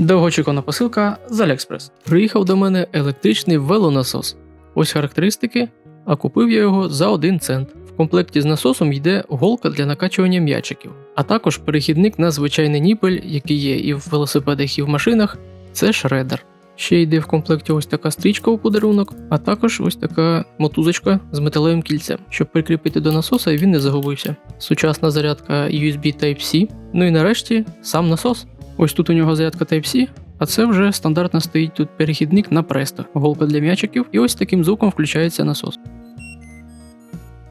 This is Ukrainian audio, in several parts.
Довгоочікувана посилка з AliExpress. Приїхав до мене електричний велонасос. Ось характеристики, а купив я його за 1 цент. В комплекті з насосом йде голка для накачування м'ячиків, а також перехідник на звичайний ніпель, який є і в велосипедах, і в машинах. Це шредер. Ще йде в комплекті ось така стрічка у подарунок, а також ось така мотузочка з металевим кільцем, щоб прикріпити до насоса і він не загубився. Сучасна зарядка USB Type-C. Ну і нарешті сам насос. Ось тут у нього зарядка Type-C, а це вже стандартно стоїть тут перехідник на престо, голка для м'ячиків, і ось таким звуком включається насос.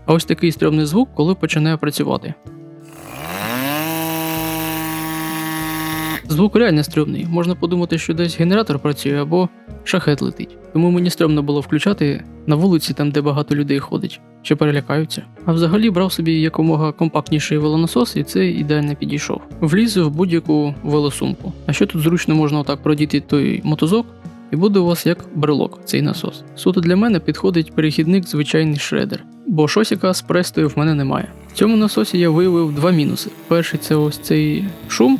А ось такий стрьомний звук, коли починає працювати. Звук реально стрьомний. Можна подумати, що десь генератор працює або шахет летить. Тому мені стрьомно було включати на вулиці, там де багато людей ходить, чи перелякаються. А взагалі брав собі якомога компактніший велонасос, і це ідеально підійшов. Вліз в будь-яку велосумку. А що тут зручно можна отак продіти той мотузок, і буде у вас як брелок цей насос. Суто для мене підходить перехідник звичайний шредер, бо шосіка з престою в мене немає. В цьому насосі я виявив два мінуси. Перший це ось цей шум,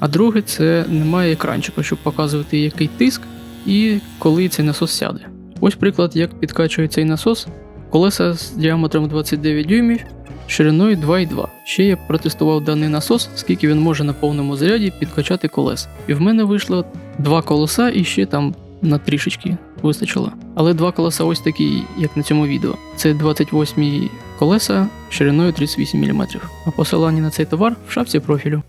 а друге це немає екранчика, щоб показувати який тиск і коли цей насос сяде. Ось приклад, як підкачує цей насос. Колеса з діаметром 29 дюймів, шириною 2,2. Ще я протестував даний насос, скільки він може на повному заряді підкачати колес. І в мене вийшло два колеса і ще там на трішечки вистачило. Але два колеса ось такі, як на цьому відео. Це 28 колеса шириною 38 мм. А посилання на цей товар в шапці профілю.